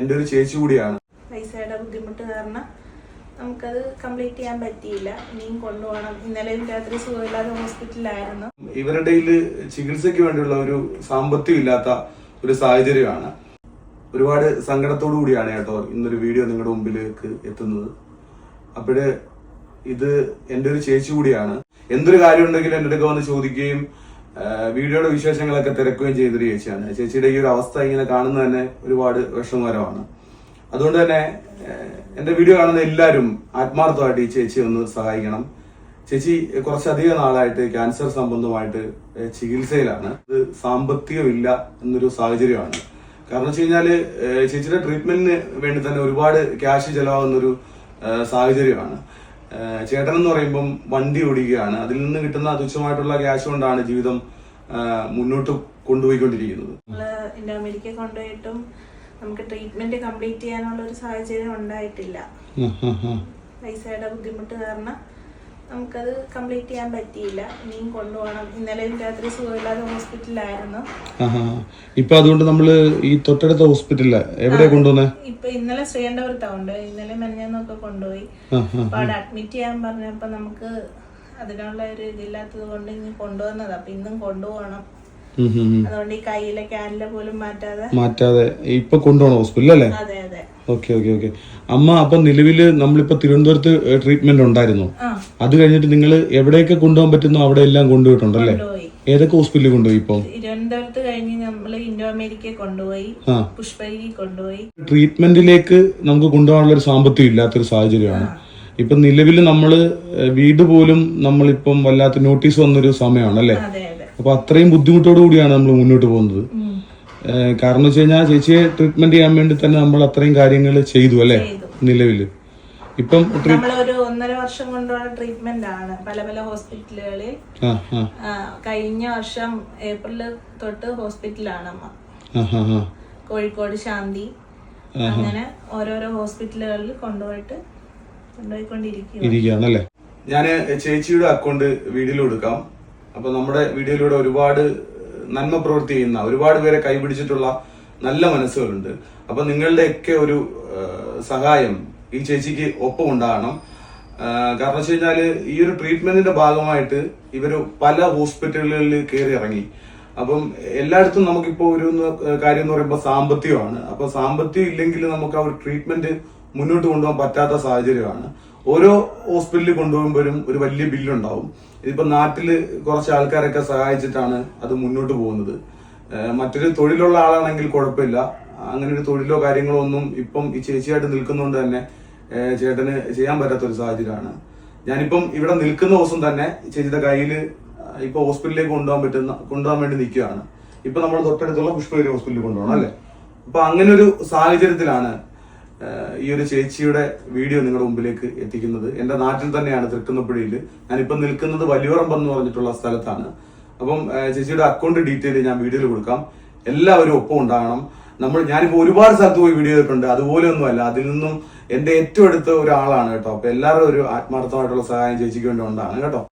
എന്റെ ഒരു ചേച്ചി കൂടിയാണ്. പൈസയുടെ ബുദ്ധിമുട്ട് കാരണം നമുക്കത് കംപ്ലീറ്റ് ചെയ്യാൻ പറ്റിയില്ല. ഇനിയും കൊണ്ടുപോകണം. ഇന്നലെയും രാത്രി സുഖമില്ലാതെ ഹോസ്പിറ്റലിലായിരുന്നു. ഇവരുടെ ചികിത്സയ്ക്ക് വേണ്ടിയുള്ള ഒരു സാമ്പത്തികം ഇല്ലാത്ത ഒരു സാഹചര്യമാണ്. ഒരുപാട് സങ്കടത്തോടു കൂടിയാണ് കേട്ടോ ഇന്നൊരു വീഡിയോ നിങ്ങളുടെ മുമ്പിലേക്ക് എത്തുന്നത്. അപ്പോഴ് ഇത് എന്റെ ഒരു ചേച്ചി കൂടിയാണ്. എന്തൊരു കാര്യം ഉണ്ടെങ്കിലും എന്റെ അടുക്ക വന്ന് ചോദിക്കുകയും വീഡിയോയുടെ വിശേഷങ്ങളൊക്കെ തിരക്കുകയും ചെയ്തൊരു ചേച്ചിയാണ്. ചേച്ചിയുടെ ഈ ഒരു അവസ്ഥ ഇങ്ങനെ കാണുന്നത് തന്നെ ഒരുപാട് വിഷമകരമാണ്. അതുകൊണ്ട് തന്നെ എന്റെ വീഡിയോ കാണുന്ന എല്ലാവരും ആത്മാർത്ഥമായിട്ട് ഈ ചേച്ചിയെ ഒന്ന് സഹായിക്കണം. ചേച്ചി കുറച്ചധികം നാളായിട്ട് ക്യാൻസർ സംബന്ധമായിട്ട് ചികിത്സയിലാണ്. ഇത് സാമ്പത്തികമില്ല എന്നൊരു സാഹചര്യമാണ്. കാരണം വെച്ച് കഴിഞ്ഞാൽ ചേച്ചിയുടെ ട്രീറ്റ്മെന്റിന് വേണ്ടി തന്നെ ഒരുപാട് ക്യാഷ് ചെലവാകുന്ന ഒരു ഏഹ്, സാഹചര്യമാണ്. ചേട്ടൻ എന്ന് പറയുമ്പം വണ്ടി ഓടിക്കുകയാണ്. അതിൽ നിന്ന് കിട്ടുന്ന തുച്ഛമായിട്ടുള്ള ക്യാഷ് കൊണ്ടാണ് ജീവിതം മുന്നോട്ട് കൊണ്ടുപോയിക്കൊണ്ടിരിക്കുന്നത്. അമേരിക്ക കൊണ്ടുപോയിട്ടും നമുക്ക് ട്രീറ്റ്മെന്റ് കംപ്ലീറ്റ് ചെയ്യാനുള്ള ഒരു സാഹചര്യം ഉണ്ടായിട്ടില്ല. പൈസയുടെ ബുദ്ധിമുട്ട് കാരണം നമുക്കത് കംപ്ലീറ്റ് ചെയ്യാൻ പറ്റിയില്ല. ഇനിയും കൊണ്ടുപോകണം. ഇന്നലെ രാത്രി സുഖമില്ലാതെ ഹോസ്പിറ്റലിലായിരുന്നു. ഇപ്പൊ അതുകൊണ്ട് നമ്മൾ ഈ തൊട്ടടുത്ത ഹോസ്പിറ്റലിൽ എവിടെ കൊണ്ടുവന്നേ? ഇപ്പൊ ഇന്നലെ ശ്രീകണ്ഠപുരത്താണ് ഉണ്ട് ഇന്നലെ മെനഞ്ഞാന്നൊക്കെ കൊണ്ടുപോയി. അപ്പൊ അവിടെ അഡ്മിറ്റ് ചെയ്യാൻ പറഞ്ഞപ്പോ നമുക്ക് അതിനുള്ള ഒരു ഇതില്ലാത്തത് കൊണ്ട് ഇനി കൊണ്ടുവന്നത്. അപ്പൊ ഇന്നും കൊണ്ടുപോകണം. അതുകൊണ്ട് ഈ കയ്യിലെ ക്യാനിലെ പോലും മാറ്റാതെ മാറ്റാതെ ഇപ്പൊ കൊണ്ടുപോകണം ഹോസ്പിറ്റലല്ലേ അതെ അതെ. ഓക്കെ ഓക്കെ ഓക്കെ അമ്മ അപ്പൊ നിലവിൽ നമ്മളിപ്പോ തിരുവനന്തപുരത്ത് ട്രീറ്റ്മെന്റ് ഉണ്ടായിരുന്നു. അത് കഴിഞ്ഞിട്ട് നിങ്ങൾ എവിടെയൊക്കെ കൊണ്ടുപോകാൻ പറ്റുന്നോ അവിടെ എല്ലാം കൊണ്ടുപോയിട്ടുണ്ടല്ലേ? കൊണ്ടുപോയി. ഏതൊക്കെ ഹോസ്പിറ്റലിൽ കൊണ്ടുപോയി ഇപ്പൊ? തിരുവനന്തപുരത്ത് കഴിഞ്ഞ് നമ്മൾ ഇൻഡോ അമേരിക്ക കൊണ്ടുപോയി ആ. കൊണ്ടുപോയി. ട്രീറ്റ്മെന്റിലേക്ക് നമുക്ക് കൊണ്ടുപോകാനുള്ള ഒരു സാമ്പത്തികം ഇല്ലാത്തൊരു സാഹചര്യമാണ്. ഇപ്പൊ നിലവിൽ നമ്മൾ ഏഹ്, വീട് പോലും നമ്മളിപ്പം വല്ലാത്ത നോട്ടീസ് വന്നൊരു സമയമാണ് അല്ലേ അപ്പൊ അത്രയും ബുദ്ധിമുട്ടോടു കൂടിയാണ് നമ്മൾ മുന്നോട്ട് പോകുന്നത്. കാരണം വെച്ച് കഴിഞ്ഞാൽ ചേച്ചിയെ ട്രീറ്റ്മെന്റ് ചെയ്യാൻ വേണ്ടി തന്നെ നമ്മൾ അത്രയും കാര്യങ്ങൾ ചെയ്തു അല്ലേ? നിലവിൽ ഇപ്പം നമ്മളൊരു ഒന്നര വർഷം കൊണ്ടുള്ള ട്രീറ്റ്മെന്റ് ആണ്. പല പല ഹോസ്പിറ്റലുകളിൽ കഴിഞ്ഞ വർഷം ഏപ്രിൽ തൊട്ട് ഹോസ്പിറ്റലാണ് അമ്മ. ആ ആ ആ. കോഴിക്കോട് ശാന്തി. അങ്ങനെ ഓരോരോ ഹോസ്പിറ്റലുകളിൽ കൊണ്ടുപോയിട്ട് കൊണ്ടുപോയിക്കൊണ്ടിരിക്കുകയാണല്ലേ ഞാൻ ചേച്ചിയുടെ അക്കൗണ്ട് വീഡിയോയിൽ കൊടുക്കാം. അപ്പൊ നമ്മുടെ വീഡിയോയിലൂടെ ഒരുപാട് നന്മ പ്രവൃത്തി ചെയ്യുന്ന ഒരുപാട് പേരെ കൈപിടിച്ചിട്ടുള്ള നല്ല മനസ്സുകളുണ്ട്. അപ്പൊ നിങ്ങളുടെയൊക്കെ ഒരു സഹായം ഈ ചേച്ചിക്ക് ഒപ്പം ഉണ്ടാകണം. കാരണം വെച്ച് ഈ ഒരു ട്രീറ്റ്മെന്റിന്റെ ഭാഗമായിട്ട് ഇവർ പല ഹോസ്പിറ്റലുകളിൽ കയറി ഇറങ്ങി. അപ്പം എല്ലായിടത്തും നമുക്കിപ്പോ ഒരു കാര്യം എന്ന് പറയുമ്പോൾ സാമ്പത്തികമാണ്. അപ്പൊ സാമ്പത്തികം ഇല്ലെങ്കിൽ നമുക്ക് ആ ഒരു ട്രീറ്റ്മെന്റ് മുന്നോട്ട് കൊണ്ടുപോകാൻ പറ്റാത്ത സാഹചര്യമാണ്. ഓരോ ഹോസ്പിറ്റലിൽ കൊണ്ടുപോകുമ്പോഴും ഒരു വലിയ ബില്ലുണ്ടാവും. ഇതിപ്പോ നാട്ടിൽ കുറച്ച് ആൾക്കാരൊക്കെ സഹായിച്ചിട്ടാണ് അത് മുന്നോട്ട് പോകുന്നത്. മറ്റൊരു തൊഴിലുള്ള ആളാണെങ്കിൽ കുഴപ്പമില്ല. അങ്ങനെ ഒരു തൊഴിലോ കാര്യങ്ങളോ ഒന്നും ഇപ്പം ഈ ചേച്ചിയായിട്ട് നിൽക്കുന്നതുകൊണ്ട് തന്നെ ചേട്ടന് ചെയ്യാൻ പറ്റാത്തൊരു സാഹചര്യമാണ്. ഞാനിപ്പം ഇവിടെ നിൽക്കുന്ന ദിവസം തന്നെ ചേച്ചിയുടെ കയ്യിൽ ഇപ്പൊ ഹോസ്പിറ്റലിലേക്ക് കൊണ്ടുപോകാൻ പറ്റുന്ന കൊണ്ടുപോകാൻ വേണ്ടി നിൽക്കുകയാണ്. ഇപ്പൊ നമ്മൾ തൊട്ടടുത്തുള്ള പുഷ്പഗിരി ഹോസ്പിറ്റലിൽ കൊണ്ടുപോകണം അല്ലേ? അപ്പൊ അങ്ങനെ ഒരു സാഹചര്യത്തിലാണ് ഈ ഒരു ചേച്ചിയുടെ വീഡിയോ നിങ്ങളുടെ മുമ്പിലേക്ക് എത്തിക്കുന്നത്. എന്റെ നാട്ടിൽ തന്നെയാണ് തൃക്കുന്നപ്പുഴയിൽ ഞാനിപ്പം നിൽക്കുന്നത് വലിയറമ്പ് എന്ന് പറഞ്ഞിട്ടുള്ള സ്ഥലത്താണ്. അപ്പം ചേച്ചിയുടെ അക്കൗണ്ട് ഡീറ്റെയിൽ ഞാൻ വീഡിയോയിൽ കൊടുക്കാം. എല്ലാവരും ഒപ്പം ഉണ്ടാകണം. നമ്മൾ ഞാനിപ്പോ ഒരുപാട് സ്ഥലത്ത് പോയി വീഡിയോ ചെയ്തിട്ടുണ്ട്. അതുപോലെ ഒന്നുമല്ല അതിൽ നിന്നും എന്റെ ഏറ്റവും അടുത്ത ഒരാളാണ് കേട്ടോ. അപ്പൊ എല്ലാവരും ഒരു ആത്മാർത്ഥമായിട്ടുള്ള സഹായം ചേച്ചിക്ക് വേണ്ടി ഉണ്ടാണ് കേട്ടോ.